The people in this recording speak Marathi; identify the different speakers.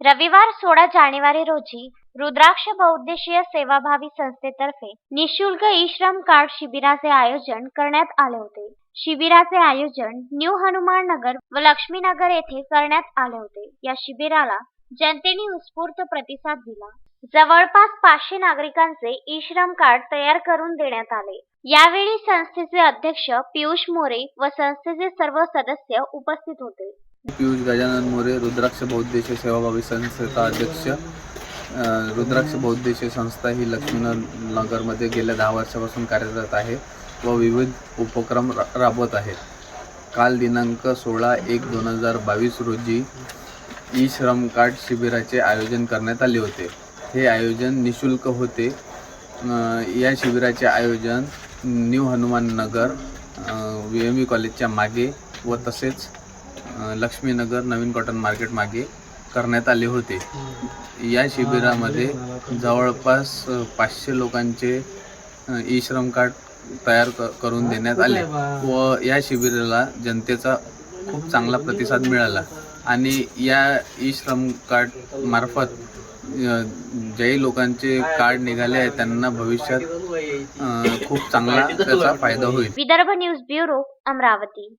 Speaker 1: रविवार सोळा जानेवारी रोजी रुद्राक्ष बहुउद्देशीय सेवाभावी संस्थेतर्फे निशुल्क ई श्रम कार्ड शिबिराचे आयोजन करण्यात आले होते. शिबिराचे आयोजन न्यू हनुमान नगर व लक्ष्मीनगर येथे करण्यात आले होते. या शिबिराला जनतेने उत्स्फूर्त प्रतिसाद दिला. जवळपास पाचशे नागरिकांचे ई श्रम कार्ड तयार करून देण्यात आले. यावेळी संस्थेचे अध्यक्ष पियुष मोरे व संस्थेचे सर्व सदस्य उपस्थित होते.
Speaker 2: पियुष गजानन मोरे रुद्राक्ष बौद्धेश सेवाभावी संस्थेचा अध्यक्ष. रुद्राक्ष बौद्धेश संस्था ही लक्ष्मीनगर नगरमध्ये गेल्या दहा वर्षापासून कार्यरत आहे व विविध उपक्रम रा राबवत आहे. काल दिनांक सोळा एक दोन हजार बावीस रोजी ई श्रम कार्ड शिबिराचे आयोजन करण्यात आले होते. हे आयोजन निशुल्क होते. या शिबिराचे आयोजन new Hanuman Nagar V M E कॉलेजच्या मागे व तसेच लक्ष्मीनगर नवीन कॉटन मार्केट मागे करण्यात आले होते. या शिबिरामध्ये जवळपास पाचशे लोकांचे ई श्रम कार्ड तयार करून देण्यात आले व. या शिबिराला जनतेचा खूप चांगला प्रतिसाद मिळाला. आणि या ई श्रम कार्ड मार्फत ज्याही लोकांचे कार्ड निघाले आहे त्यांना भविष्यात खूप चांगला त्याचा फायदा होईल.
Speaker 1: Vidarbha news bureau Amravati.